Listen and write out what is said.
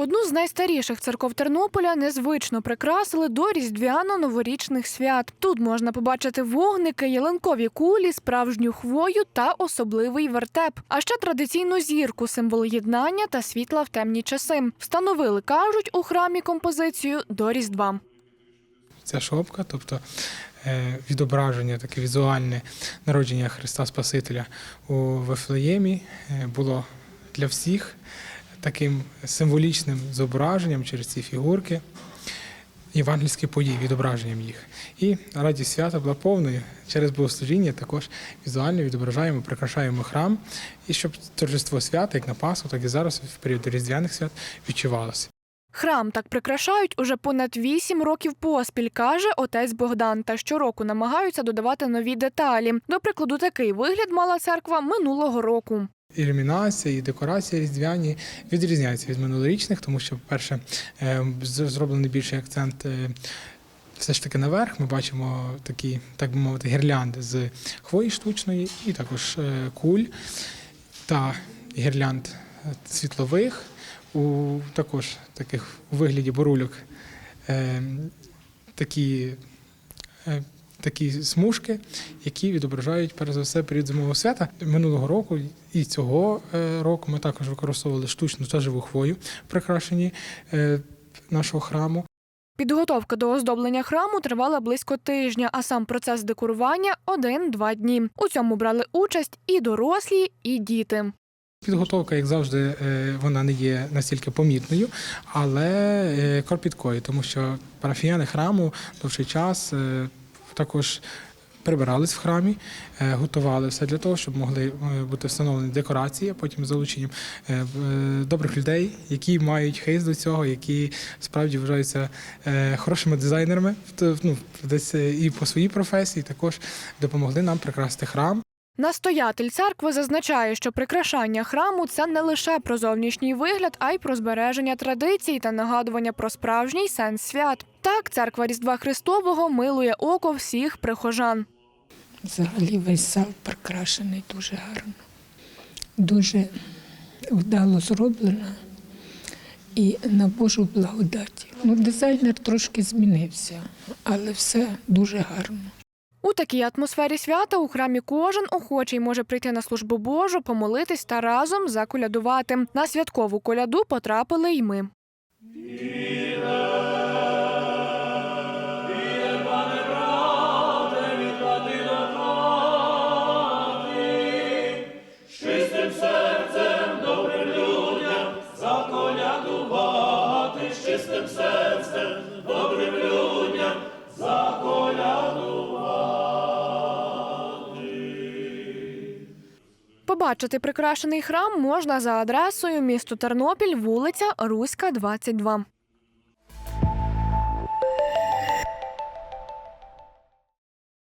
Одну з найстаріших церков Тернополя незвично прикрасили до різдвяно-новорічних свят. Тут можна побачити вогники, ялинкові кулі, справжню хвою та особливий вертеп. А ще традиційну зірку, символ єднання та світла в темні часи. Встановили, кажуть, у храмі композицію до Різдва. Ця шопка, тобто е, відображення, таке візуальне народження Христа Спасителя у Вифлеємі е, було для всіх таким символічним зображенням через ці фігурки, євангельські події, відображенням їх. І радість свята була повною. Через богослужіння також візуально відображаємо, прикрашаємо храм, і щоб торжество свята, як на Пасху, так і зараз в період різдвяних свят відчувалося. Храм так прикрашають уже понад вісім років поспіль, каже отець Богдан. Та щороку намагаються додавати нові деталі. До прикладу, такий вигляд мала церква минулого року. Ілюмінація і декорація різдвяні відрізняються від минулорічних, тому що, по-перше, е, зроблений більший акцент е, все ж таки наверх. Ми бачимо такі, так би мовити, гірлянди з хвої штучної, і також е, куль та гірлянд світлових, у також таких у вигляді бурульок. Е, Такі такі смужки, які відображають перш за все період зимового свята. Минулого року і цього е, року ми також використовували штучну та живу хвою в прикрашенні е, нашого храму. Підготовка до оздоблення храму тривала близько тижня, а сам процес декорування один-два дні. У цьому брали участь і дорослі, і діти. Підготовка, як завжди, е, вона не є настільки помітною, але кропіткою, тому що парафіяни храму довший час також прибирались в храмі, е, готували все для того, щоб могли е, бути встановлені декорації, а потім залученням е, добрих людей, які мають хейс до цього, які справді вважаються хорошими дизайнерами, ну, десь і по своїй професії, також допомогли нам прикрасити храм. Настоятель церкви зазначає, що прикрашання храму це не лише про зовнішній вигляд, а й про збереження традицій та нагадування про справжній сенс свят. Так, церква Різдва Христового милує око всіх прихожан. Взагалі весь зал прикрашений дуже гарно, дуже вдало зроблено і на Божу благодаті. Ну, дизайнер трошки змінився, але все дуже гарно. У такій атмосфері свята у храмі кожен охочий може прийти на службу Божу, помолитись та разом заколядувати. На святкову коляду потрапили й ми. Побачити прикрашений храм можна за адресою місто Тернопіль, вулиця Руська, 22.